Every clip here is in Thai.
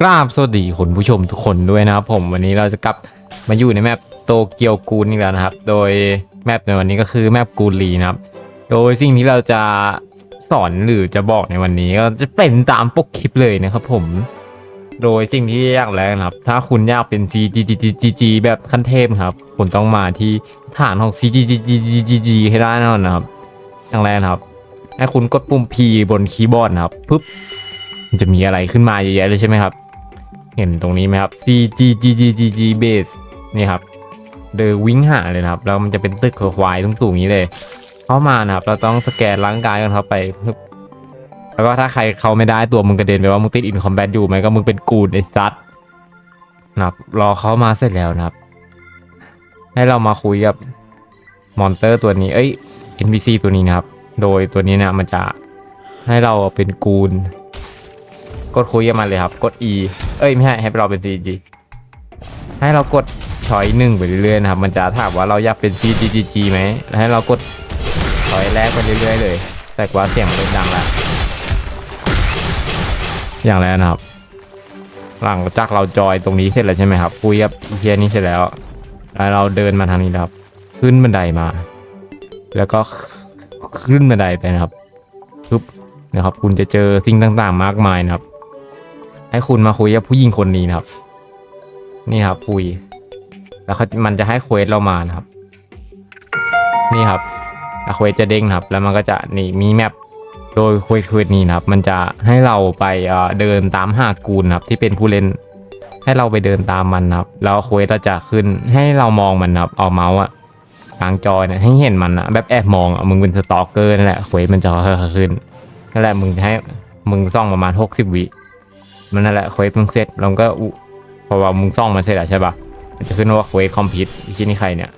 กราบสวัสดีคุณผู้ชมทุกคนด้วยนะครับผมวันนี้เราจะกลับมาอยู่ในแมปโตเกียวกูนอีกแล้วนะครับ โดยแมปในวันนี้ก็คือแมปกูรีนะครับ โดยสิ่งที่เราจะสอนหรือจะบอกในวันนี้ก็จะเป็นตามปกคลิปเลยนะครับผม โดยสิ่งที่ยากแรกนะครับ ถ้าคุณอยากเป็น CGGGG แบบขั้นเทพครับ คุณต้องมาที่ฐานของ CGGGGG ให้ได้แน่นอนนะครับอย่างแรกครับ ให้คุณกดปุ่ม P บนคีย์บอร์ดนะครับปุ๊บมันจะมีอะไรขึ้นมาเยอะแยะเลยใช่ไหมครับ เห็นตรงนี้ไหมครับ C G G G G G base นี่ครับเดินวิ่งหาเลยนะครับ แล้วมันจะเป็นตึกควายตุ้งๆนี้เลย เข้ามานะครับ เราต้องสแกนร่างกายกันเข้าไป แล้วก็ถ้าใครเข้าไม่ได้ตัวมึงกระเด็นไปว่ามึงติดอินคอมแบทอยู่ไหมก็มึงเป็นกูดไอ้ซัดนะครับรอเขามาเสร็จแล้วนะครับ ให้เรามาคุยกับมอนเตอร์ตัวนี้ เอ้ย NPC ตัวนี้นะครับ โดยตัวนี้เนี่ยมันจะให้เราเป็นกูน กดคุยกับมันเลยครับ กด E เอ้ยไม่ใช่ให้เราเป็น CG ให้เรากดชอยหนึ่งไปเรื่อยๆนะครับ มันจะถามว่าเราอยากเป็น CGGG ไหมแล้วให้เรากดชอยแรกไปเรื่อยๆเลย แต่ว่าเสียงมันเริ่มดังแล้วอย่างแรกนะครับ หลังจากเราจอยตรงนี้เสร็จแล้วใช่ไหมครับคุยกับเฮียนี้เสร็จแล้วแล้วเราเดินมาทางนี้นะครับ ขึ้นบันไดมา แล้วก็ขึ้นบันไดไปนะครับปุ๊บนะครับ คุณจะเจอสิ่งต่างๆ มากมายนะครับ ให้คุณมาคุยกับผู้หญิงคนนี้นะครับ นี่ครับคุย แล้วเขามันจะให้เควสเรามานะครับ นี่ครับแล้วเควสจะเด้งครับ แล้วมันก็จะนี่มีแมปโดยเควสเควสนี้นะครับ มันจะให้เราไปเดินตามหากูลนครับ ที่เป็นผู้เล่น ให้เราไปเดินตามมันครับ แล้วเควสเราจะขึ้นให้เรามองมันครับเอาเมาส์อะกลางจอยเนี่ยให้เห็นมันอะแบบแอบมองอะมึงเป็นสตอกเกอร์นั่นแหละเควสมันจะขึ้นนั่นแหละมึงให้มึงซ่องประมาณ 60 วิ มันนั่นแหละเควสมึงเสร็จเราก็อุพอว่ามึงซ่องมันเสร็จแล้วใช่ปะมันจะขึ้นว่าเควสคอมพิวต์ที่นี่ใครเนี่ย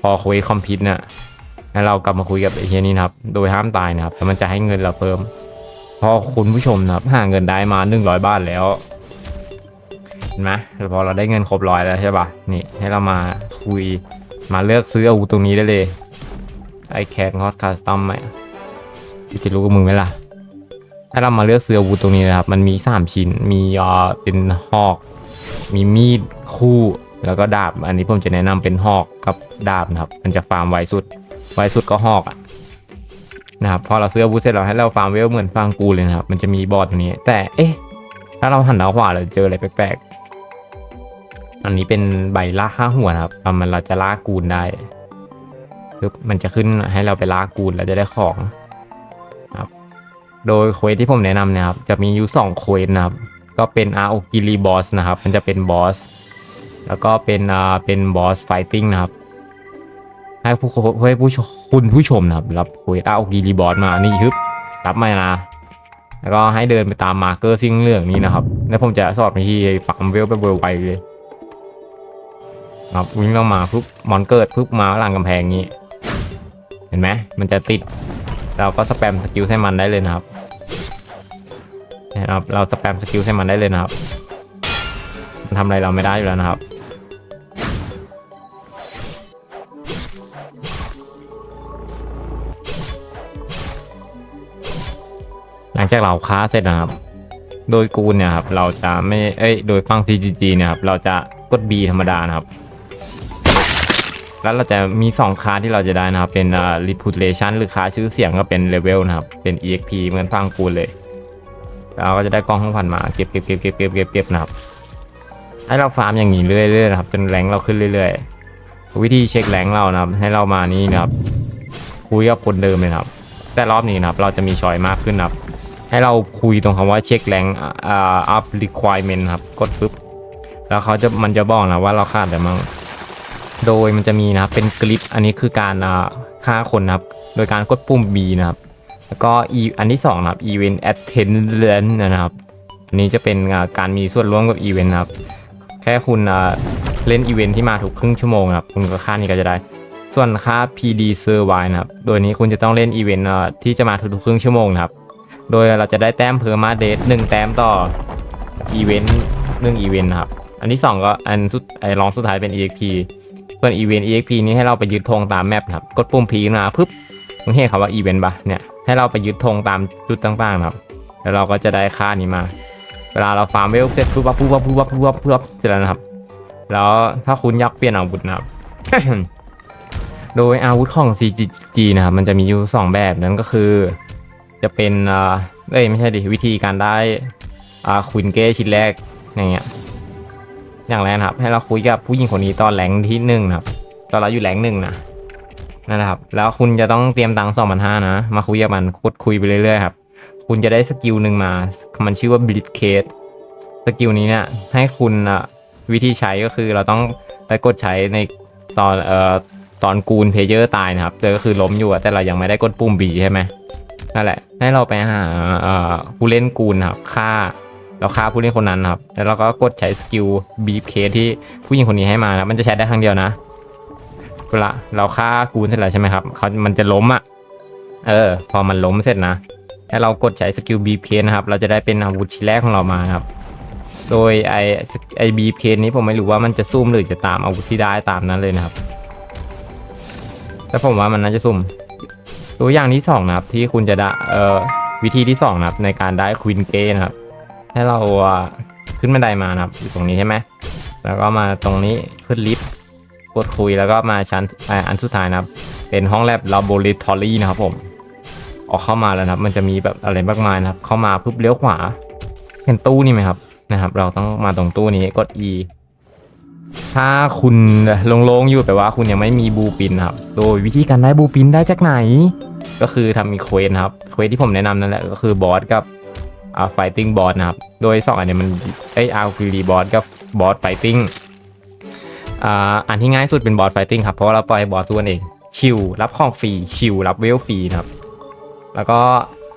พอเควสคอมพิวต์เนี่ยให้เรากลับมาคุยกับไอ้เฮียนี่นะครับ โดยห้ามตายนะครับแล้วมันจะให้เงินเราเพิ่ม พอคุณผู้ชมนะครับหาเงินได้มา100บาทแล้วเห็นไหมพอเราได้เงินครบร้อยแล้วใช่ปะนี่ให้เรามาคุยมาเลือกซื้ออาวุธตรงนี้ได้เลยไอแคนคอสคัสตอมไหมจะรู้กับมึงไหมล่ะ ถ้าเรามาเลือกซื้ออาวุธตรงนี้นะครับ มันมี 3 ชิ้น มีเอ่อเป็นหอก มีมีดคู่ แล้วก็ดาบ อันนี้ผมจะแนะนำเป็นหอกกับดาบนะครับ มันจะฟาร์มไวสุด ไวสุดก็หอกอะนะครับ พอเราซื้ออาวุธเสร็จเราให้เราฟาร์มเวลเหมือนฟาร์มกูเลยนะครับ มันจะมีบอร์ดตรงนี้ แต่ เอ๊ะ ถ้าเราหันหน้าขวาเราเจออะไรแปลกๆ อันนี้เป็นใบล่าห้าหัวนะครับ มันเราจะล่ากูลได้ปึ๊บมันจะขึ้นให้เราไปล่ากูลแล้วจะได้ของ โดยเควสที่ผมแนะนำนะครับ จะมีอยู่2เควสนะครับ ก็เป็นอาโอกิริบอสนะครับ มันจะเป็นบอส แล้วก็เป็นอ่าเป็นบอสไฟติ้งนะครับ ให้ผู้ให้ผู้คุณผู้ชมนะครับ รับเควสอาโอกิริบอสมา นี่ฮึบรับมานะ แล้วก็ให้เดินไปตามมาร์เกอร์สิ่งเหลืองนี้นะครับ แล้วผมจะสอนวิธีฝังเวลไปเวลไวเลยครับวิ่งลงมาปุ๊บมอนเกิดปุ๊บมาหลังกำแพงนี้ เห็นไหมมันจะติด เราก็สแปมสกิลให้มันได้เลยนะครับ นะครับเราสแปมสกิลให้มันได้เลยนะครับ มันทำอะไรเราไม่ได้อยู่แล้วนะครับหลังจากเราค้าเสร็จนะครับ โดยกูเนี่ยครับเราจะไม่ เอ้ย โดยฟัง CGG เนี่ยครับเราจะกด B ธรรมดานะครับ แล้วเราจะมี 2ค่าที่เราจะได้นะครับ เป็นอ่า reputation หรือค่าชื่อเสียงก็เป็น level นะครับ เป็น exp เหมือนฟังกูเลย เราก็จะได้กล้องข้างพันมาเก็บเก็บเก็บเก็บเก็บเก็บเก็บนะครับให้เราฟาร์มอย่างนี้เรื่อยๆนะครับจนแรงเราขึ้นเรื่อยๆ วิธีเช็คแรงเรานะครับ ให้เรามานี่นะครับคุยกับคนเดิมเลยครับ แต่รอบนี้นะครับเราจะมีชอยมากขึ้นนะครับ ให้เราคุยตรงคำว่าเช็คแรงอ่า up requirement ครับกดปุ๊บแล้วเขาจะมันจะบอกนะว่าเราขาดอะไรมั่งโดยมันจะมีนะครับเป็นกริปอันนี้คือการอ่าฆ่าคนนะครับ โดยการกดปุ่ม B นะครับ แล้วก็อันที่2นะครับ Event Attendance นะครับ อันนี้จะเป็นการมีส่วนร่วมกับอีเวนต์นะครับ แค่คุณเล่นอีเวนต์ที่มาทุกครึ่งชั่วโมงนะครับคุณก็ค่านี้ก็จะได้ ส่วนค่า PD Survive นะครับ โดยนี้คุณจะต้องเล่นอีเวนต์ที่จะมาทุกๆครึ่งชั่วโมงนะครับ โดยเราจะได้แต้มเพอร์มาเดทหนึ่งแต้มต่ออีเวนต์หนึ่งอีเวนต์นะครับ อันที่สองก็อันสุดไอ้รองสุดท้ายเป็น EXP ส่วนอีเวนต์ EXP นี้ให้เราไปยึดธงตามแมปครับ กดปุ่ม P ขึ้นมาปุ๊บ มึงเห็นคำว่าอีเวนต์ปะเนี่ยให้เราไปยึดธงตามจุดต่างๆนะครับแล้วเราก็จะได้ค่านี้มา เวลาเราฟาร์มเวลเสร็จปุ๊บปั๊บปุ๊บปุ๊บปุ๊บปุ๊บเสร็จแล้วนะครับ แล้วถ้าคุณอยากเปลี่ยนอาวุธนะครับ โดยอาวุธของ CGG นะครับมันจะมีอยู่ 2 แบบนั่นก็คือ จะเป็นเอ้ยไม่ใช่ดิวิธีการได้อ่าควินเก้ชิ้นแรกอย่างเงี้ยอย่างแรกนะครับ ให้เราคุยกับผู้หญิงคนนี้ตอนแหลงที่หนึ่งนะครับ ตอนเราอยู่แหลงหนึ่งนะ นั่นแหละครับ แล้วคุณจะต้องเตรียมตังค์สองพันห้านะ มาคุยกับมันกดคุยไปเรื่อยๆครับ คุณจะได้สกิลหนึ่งมา มันชื่อว่า b l i t z c a s e สกิลนี้เนี่ยให้คุณอะวิธีใช้ก็คือเราต้องไปกดใช้ในตอนเอ่อตอนกูนเพเยอร์ตายนะครับแต่ก็คือล้มอยู่แต่เรายังไม่ได้กดปุ่มบีใช่ไหมนั่นแหละ ให้เราไปหาผู้เล่นกูนครับฆ่าเราฆ่าผู้เล่นคนนั้นครับ แล้วเราก็กดใช้สกิลบีเคสที่ผู้หญิงคนนี้ให้มานะมันจะใช้ได้ครั้งเดียวนะ เวลาเราฆ่ากูนเสร็จแล้วใช่ไหมครับเขามันจะล้มอะ เออ พอมันล้มเสร็จนะให้เรากดใช้สกิลบีเพนะครับ เราจะได้เป็นอาวุธชิ้นแรกของเรามาครับ โดยไอไอบีเพนี้ผมไม่รู้ว่ามันจะซุ่มหรือจะตามอาวุธที่ได้ตามนั้นเลยนะครับ แต่ผมว่ามันน่าจะซุ่ม ตัวอย่างที่สองนะครับที่คุณจะได้เอ่อวิธีที่สองนะครับในการได้ควินเกนะครับให้เราขึ้นบันไดมานะครับอยู่ตรงนี้ใช่ไหมแล้วก็มาตรงนี้ขึ้นลิฟต์ กดคุยแล้วก็มาชั้นอ,อันสุดท้ายนะครับ เป็นห้องแลบ laboratory นะครับผม ออกเข้ามาแล้วนะครับ มันจะมีแบบอะไรมากมายนะครับ เข้ามาปุ๊บเลี้ยวขวา เห็นตู้นี่ไหมครับนะครับ เราต้องมาตรงตู้นี้กด E ถ้าคุณโลงๆอยู่แปลว่าคุณยังไม่มีบูปินครับ โดยวิธีการได้บูปินได้จากไหน ก็คือทำมีเควสครับเควสที่ผมแนะนำนั่นแหละก็คือบอสกับอ่าไฟติ้งบอสนะครับ โดยสองอันเนี้มันไออาร์คิรีบอสกับบอสไฟติ้ง อันที่ง่ายสุดเป็นบอสไฟติ้งครับเพราะว่าเราปล่อยบอสส่วนเองชิลรับของฟรีชิลรับเวลฟรีนะครับ แล้วก็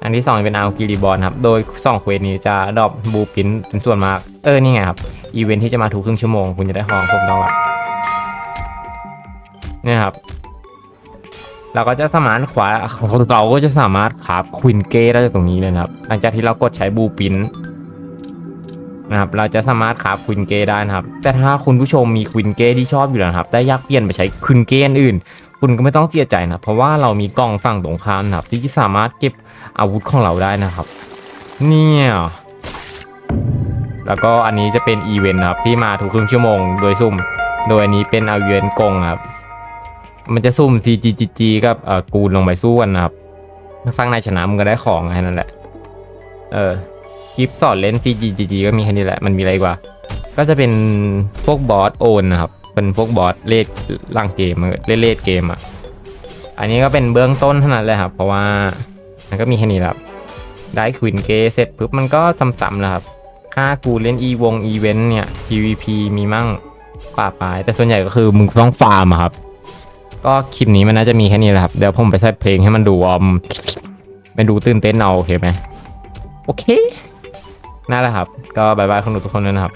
อันที่ 2 เป็นอาร์กิรีบอลครับ โดย2เควสนี้จะดรอปบูปินเป็นส่วนมาก เออ นี่ไงครับ อีเวนท์ที่จะมาทุกครึ่งชั่วโมง คุณจะได้ของพวกเราอะเนี่ยครับ เราก็จะสามารถขวาเราก็จะสามารถขาบควินเก้ได้จากตรงนี้เลยครับ หลังจากที่เรากดใช้บูปิน นะครับเราจะสามารถขาบควินเก้ได้นะครับ แต่ถ้าคุณผู้ชมมีควินเก้ที่ชอบอยู่แล้วนะครับได้อยากเปลี่ยนไปใช้ควินเก้อื่น คุณก็ไม่ต้องเสียใจนะเพราะว่าเรามีกล่องฝั่งตรงข้ามนะครับ ที่สามารถเก็บอาวุธของเราได้นะครับ เนี่ยแล้วก็อันนี้จะเป็นอีเวนต์ครับที่มาทุกครึ่งชั่วโมงโดยซุ่ม โดยอันนี้เป็นอีเวนกงครับ มันจะซุ่ม TGGG กับกูนลงไปสู้กันนะครับถ้าฟังในชนะมึงก็ได้ของแค่นั้นแหละ เออ คลิปสอนเล่น TGGG ก็มีแค่นี้แหละ มันมีอะไรกว่า ก็จะเป็นพวกบอสโอนนะครับ เป็นพวกบอสเลดล่างเกมเล่นเลดเกมอะ อันนี้ก็เป็นเบื้องต้นเท่านั้นเลยครับ เพราะว่ามันก็มีแค่นี้แหละครับ ได้ควินเกเสร็จปุ๊บมันก็ซ้ำๆแล้วครับค่ากูเล่นอีวงอีเวนต์เนี่ย PVP มีมั่งป่าปลาย แต่ส่วนใหญ่ก็คือมึงต้องฟาร์มครับ ก็คลิปนี้มันน่าจะมีแค่นี้แหละครับ เดี๋ยวผมไปใส่เพลงให้มันดูอมไปดูตื่นเต้นเอาโอเคไหมโอเค นั่นแหละครับ ก็บายบายคนดูทุกคนด้วยนะครับ